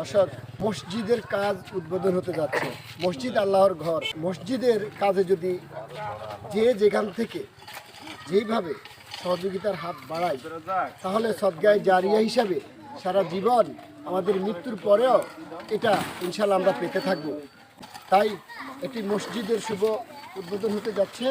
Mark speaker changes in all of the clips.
Speaker 1: দর্শক, মসজিদের কাজ উদ্বোধন হতে যাচ্ছে। মসজিদ আল্লাহর ঘর। মসজিদের কাজে যদি যে যেখান থেকে যেইভাবে সহযোগিতার হাত বাড়ায়, তাহলে সদ্গায় জারিয়া হিসাবে সারা জীবন আমাদের মৃত্যুর পরেও এটা ইনশাল আমরা পেতে থাকব। তাই এটি মসজিদের শুভ উদ্বোধন হতে যাচ্ছে।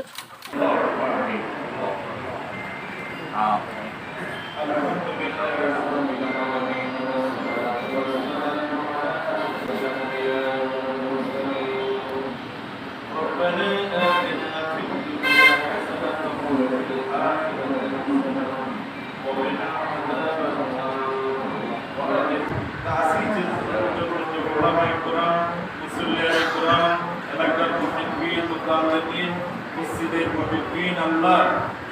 Speaker 2: মসজিদের মুহিব্বিন আল্লাহ,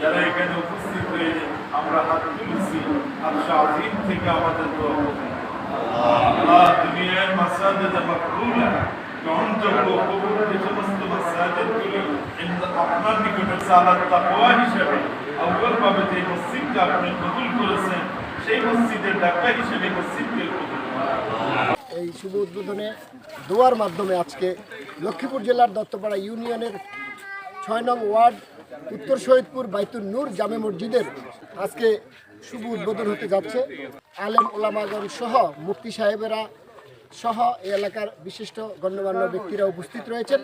Speaker 2: যারা এখানে উপস্থিত হয়ে আমরা হাত তুলেছি। আজিম থেকে আমাদের আল্লাহ সালাত তাকওয়া হিসেবে। আউয়াল যে মসজিদকে আপনি কবুল সেই মসজিদের ডাক্তার হিসেবে মসজিদকে
Speaker 1: এই শুভ উদ্বোধনে দোয়ার মাধ্যমে আজকে লক্ষ্মীপুর জেলার দত্তপাড়া ইউনিয়নের ছয় নং ওয়ার্ড উত্তর শহীদপুর বাইতুল নূর জামে মসজিদের আজকে শুভ উদ্বোধন হতে যাচ্ছে। আলেম ওলামাগণ সহ মুফতি সাহেবেরা সহ এই এলাকার বিশিষ্ট গণ্যমান্য ব্যক্তিরা উপস্থিত রয়েছেন।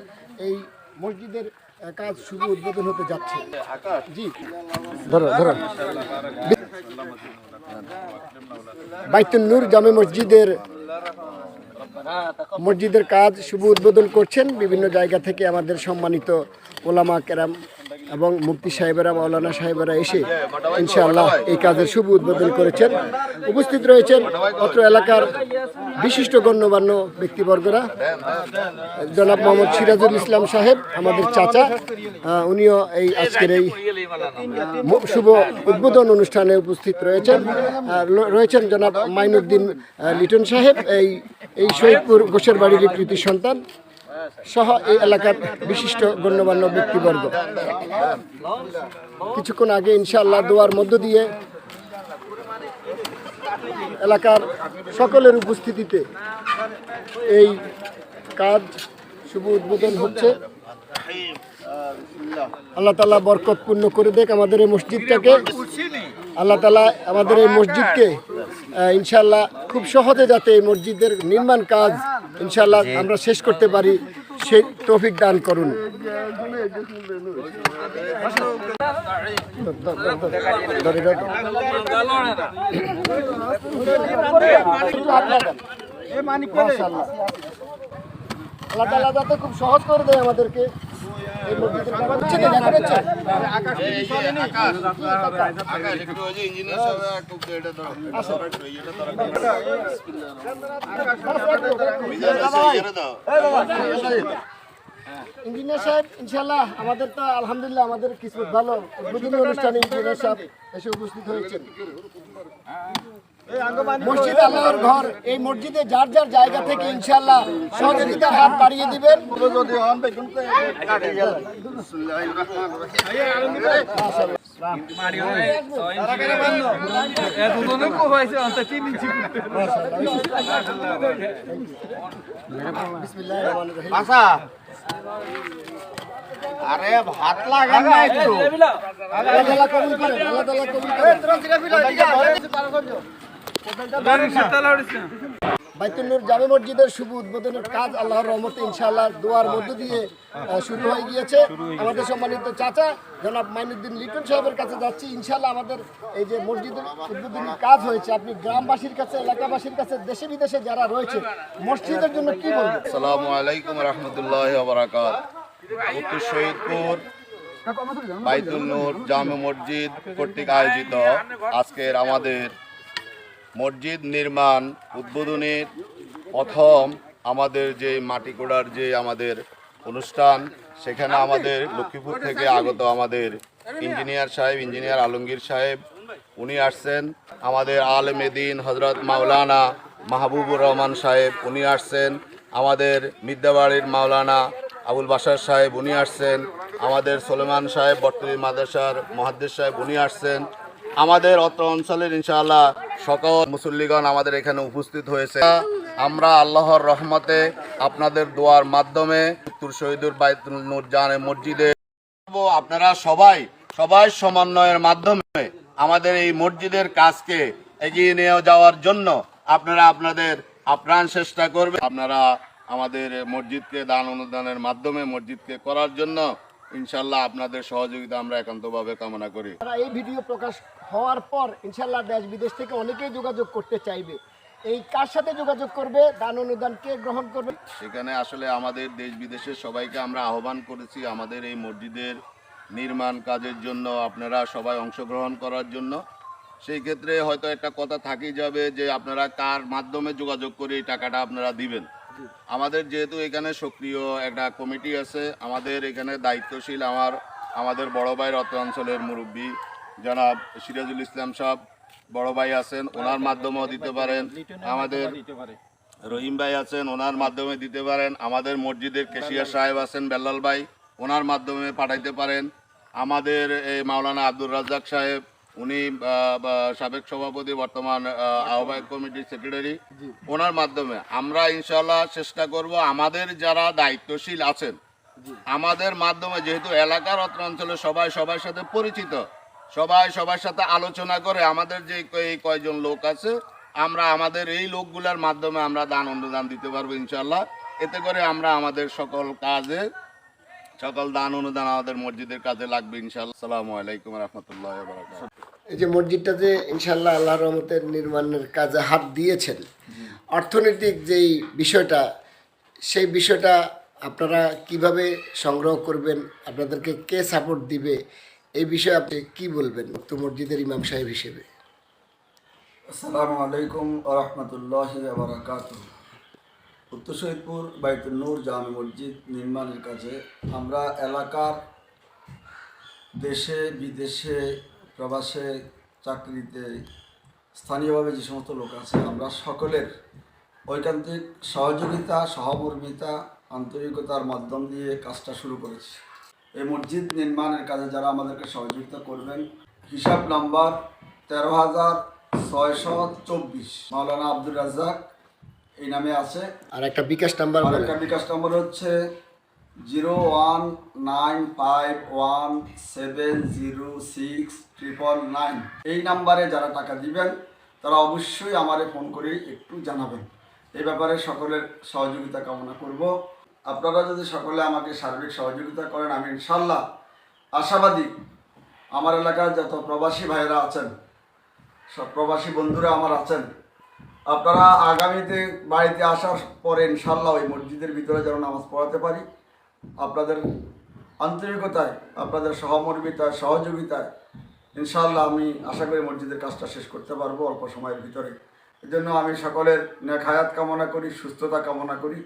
Speaker 1: এই মসজিদের কাজ শুভ উদ্বোধন হতে যাচ্ছে। জি। বাইতুল নূর জামে মসজিদের মসজিদের কাজ শুভ উদ্বোধন করছেন। বিভিন্ন জায়গা থেকে আমাদের সম্মানিত ওলামা কেরাম এবং মুফতি সাহেবেরা, মাওলানা সাহেবেরা এসে ইনশাআল্লাহ এই কাজের শুভ উদ্বোধন করেছেন। উপস্থিত রয়েছেন অত্র এলাকার বিশিষ্ট গণ্যমান্য ব্যক্তিবর্গরা। জনাব মোহাম্মদ সিরাজুল ইসলাম সাহেব, আমাদের চাচা উনিও এই আজকের এই শুভ উদ্বোধন অনুষ্ঠানে উপস্থিত রয়েছেন। রয়েছেন জনাব মাইনুদ্দিন লিটন সাহেব, এই এই শহীদপুর গোসের বাড়ির কৃতি সন্তান। সহ এই এলাকার বিশিষ্ট গণ্যমান্য ব্যক্তিবর্গ। কিছুক্ষণ আগে, ইনশাআল্লাহ, দোয়ার মধ্য দিয়ে এলাকার সকলের উপস্থিতিতে এই কাজ শুভ উদ্বোধন হচ্ছে। আল্লাহ তালা বরকতপূর্ণ করে দেখ আমাদের এই মসজিদটাকে। আল্লাহ তালা আমাদের এই মসজিদকে ইনশাল্লাহ খুব সহজে যাতে এই মসজিদের নির্মাণ কাজ ইনশাল্লাহ আমরা শেষ করতে পারি। সেই তৌফিক দান করুন। আল্লাহ। আল্লাহ যাতে খুব সহজ করে দেয় আমাদেরকে। ইঞ্জিনিয়ার সাহেব ইনশাল্লাহ আমাদের তো আলহামদুলিল্লাহ আমাদের কিসমত ভালো। অনুষ্ঠানে ইঞ্জিনিয়ার সাহেব এসে উপস্থিত হয়েছেন। মসজিদ আল্লাহর ঘর। এই মসজিদে যার যার জায়গা থেকে ইনশাল্লাহ সহযোগিতার হাত বাড়িয়ে দিবেন। বিসমিল্লাহির
Speaker 3: আরে ভাত লাগান না একটু।
Speaker 1: আল্লাহ তাআলা কবুল করেন আল্লাহ তাআলা কবুল করেন বাইতুল নূর জামে মসজিদের শুভ উদ্বোধনের কাজ আল্লাহর রহমতে ইনশাআল্লাহ দোয়ার মধ্য দিয়ে শুরু হয়ে গিয়েছে। আমাদের সম্মানিত চাচা, জনাব মাইনুদ্দিন লিটন সাহেবের কাছে যাচ্ছি। ইনশাআল্লাহ আমাদের এই যে মসজিদের উদ্বোধনী কাজ হয়েছে, আপনি গ্রামবাসীর কাছে, এলাকাবাসীর কাছে দেশে বিদেশে যারা রয়েছে, মসজিদের জন্য কি বলবেন?
Speaker 3: আসসালামু আলাইকুম রহমতুল্লাহ বারাকাত উত্তর জামে মসজিদ কর্তৃক আয়োজিত আজকের আমাদের মসজিদ নির্মাণ উদ্বোধনের প্রথম আমাদের যে মাটি কোড়ার যে আমাদের অনুষ্ঠান, সেখানে আমাদের লক্ষ্মীপুর থেকে আগত আমাদের ইঞ্জিনিয়ার সাহেব, ইঞ্জিনিয়ার আলমগীর সাহেব, উনি আসছেন। আমাদের আলমেদিন হজরত মাওলানা মাহবুবুর রহমান সাহেব, উনি আসছেন। আমাদের মিদ্যাবাড়ির মাওলানা আবুল বাসার সাহেব, উনি আসছেন। আমাদের সোলেমান সাহেব বর্তমান মাদ্রাসার মহাদ্দেশ সাহেব, উনি আসছেন। আমাদের অত্র অঞ্চলের ইনশাআল্লাহ সকল মুসল্লিগণ আমাদের এখানে উপস্থিত হয়েছে। আমরা আল্লাহর রহমতে আপনাদের দোয়ার মাধ্যমে উত্তর শহীদুর বাইতুল জানে মসজিদে আপনারা সবাই সবাই সমন্বয়ের মাধ্যমে আমাদের এই মসজিদের কাজকে এগিয়ে নিয়ে যাওয়ার জন্য আপনারা আপনাদের আপ্রাণ চেষ্টা করবেন। আপনারা আমাদের মসজিদকে দান অনুদানের মাধ্যমে মসজিদকে করার জন্য ইনশাল্লাহ আপনাদের সহযোগিতা আমরা একান্তভাবে কামনা করি।
Speaker 1: এই ভিডিও প্রকাশ হওয়ার পর ইনশাল্লাহ দেশ বিদেশ থেকে অনেকেই যোগাযোগ করতে চাইবে। এই কার সাথে যোগাযোগ করবে দান অনুদান কে গ্রহণ করবে?
Speaker 3: সেখানে আসলে আমাদের দেশ বিদেশের সবাইকে আমরা আহ্বান করেছি আমাদের এই মসজিদের নির্মাণ কাজের জন্য আপনারা সবাই অংশগ্রহণ করার জন্য। সেই ক্ষেত্রে হয়তো একটা কথা থাকেই যাবে যে আপনারা কার মাধ্যমে যোগাযোগ করে এই টাকাটা আপনারা দিবেন। আমাদের যেহেতু এখানে সক্রিয় একটা কমিটি আছে, আমাদের এখানে দায়িত্বশীল আমার, আমাদের বড় ভাই রত্নাঞ্চলের মুরব্বী, জনাব সিরাজুল ইসলাম সাহেব, বড় ভাই আছেন, ওনার মাধ্যমেও দিতে পারেন। আমাদের রহিম ভাই আছেন, ওনার মাধ্যমে দিতে পারেন। আমাদের মসজিদের কেশিয়া সাহেব আছেন, বেল্লাল ভাই, ওনার মাধ্যমে পাঠাইতে পারেন। আমাদের এই মাওলানা আব্দুর রাজ্জাক সাহেব উনি সাবেক সভাপতি বর্তমান আহ, আহ্বায়ক কমিটির সেক্রেটারি ওনার মাধ্যমে আমরা ইনশাল্লাহ চেষ্টা করব আমাদের যারা দায়িত্বশীল আছেন আমাদের মাধ্যমে যেহেতু এলাকার অত্র অঞ্চলে সবাই সবার সাথে পরিচিত সবাই সবার সাথে আলোচনা করে আমাদের যে কয়জন লোক আছে আমরা আমাদের এই লোকগুলোর মাধ্যমে আমরা দান অনুদান দিতে পারব ইনশাল্লাহ এতে করে আমরা আমাদের সকল কাজে সকল দান অনুদান আমাদের মসজিদের কাজে লাগবে ইনশাল্লাহ সালামু আলাইকুম রহমতুল্লাহ
Speaker 1: এই যে মসজিদটা যে ইনশাল্লাহ আল্লাহ রহমতের নির্মাণের কাজে হাত দিয়েছেন। অর্থনৈতিক যেই বিষয়টা, সেই বিষয়টা আপনারা কীভাবে সংগ্রহ করবেন, আপনাদেরকে কে সাপোর্ট দিবে, এই বিষয়ে আপনি কি বলবেন তো মসজিদের ইমাম সাহেব হিসেবে?
Speaker 4: আসসালামু আলাইকুম রহমতুল্লাহ বারাকাত উত্তর শহীদপুর বাইতুল নূর জামে মসজিদ নির্মাণের কাজে আমরা এলাকার দেশে, বিদেশে প্রবাসে চাকরিতে স্থানীয়ভাবে যে সমস্ত লোক আছে আমরা সকলের ঐকান্তিক সহযোগিতা সহমর্মিতা আন্তরিকতার মাধ্যম দিয়ে কাজটা শুরু করেছি। এই মসজিদ নির্মাণের কাজে যারা আমাদেরকে সহযোগিতা করবেন হিসাব নাম্বার তেরো হাজার ছয়শো চব্বিশ। মাওলানা আব্দুর রাজ্জাক এই নামে আছে।
Speaker 1: আর একটা বিকাশ নাম্বার
Speaker 4: আর একটা বিকাশ নম্বর হচ্ছে zero one nine five one seven zero six triple nine. এই নাম্বারে যারা টাকা দিবেন, তারা অবশ্যই আমারে ফোন করে একটু জানাবেন। এই ব্যাপারে সকলের সহযোগিতা কামনা করব। আপনারা যদি সকলে আমাকে সার্বিক সহযোগিতা করেন, আমি ইনশাল্লাহ আশাবাদী আমার এলাকার যত প্রবাসী ভাইয়েরা আছেন, সব প্রবাসী বন্ধুরা আমার আছেন, আপনারা আগামীতে বাড়িতে আসার পরে ইনশাল্লাহ ওই মসজিদের ভিতরে যেন নামাজ পড়াতে পারি। আপনাদের আন্তরিকতায়, আপনাদের সহমর্মিতায়, সহযোগিতায় ইনশাল্লাহ আমি আশা করি মসজিদের কাজটা শেষ করতে পারব অল্প সময়ের ভিতরে। এজন্য আমি সকলের নেখায়াত কামনা করি, সুস্থতা কামনা করি।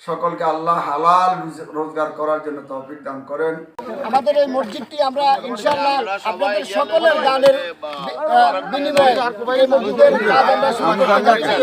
Speaker 4: সকলকে আল্লাহ হালাল রোজগার করার জন্য তৌফিক দান করেন।
Speaker 1: আমাদের এই মসজিদটি আমরা ইনশাল্লাহ আপনাদের সকলের দানের বিনিময়ে এই মসজিদের কাজ আমরা করতে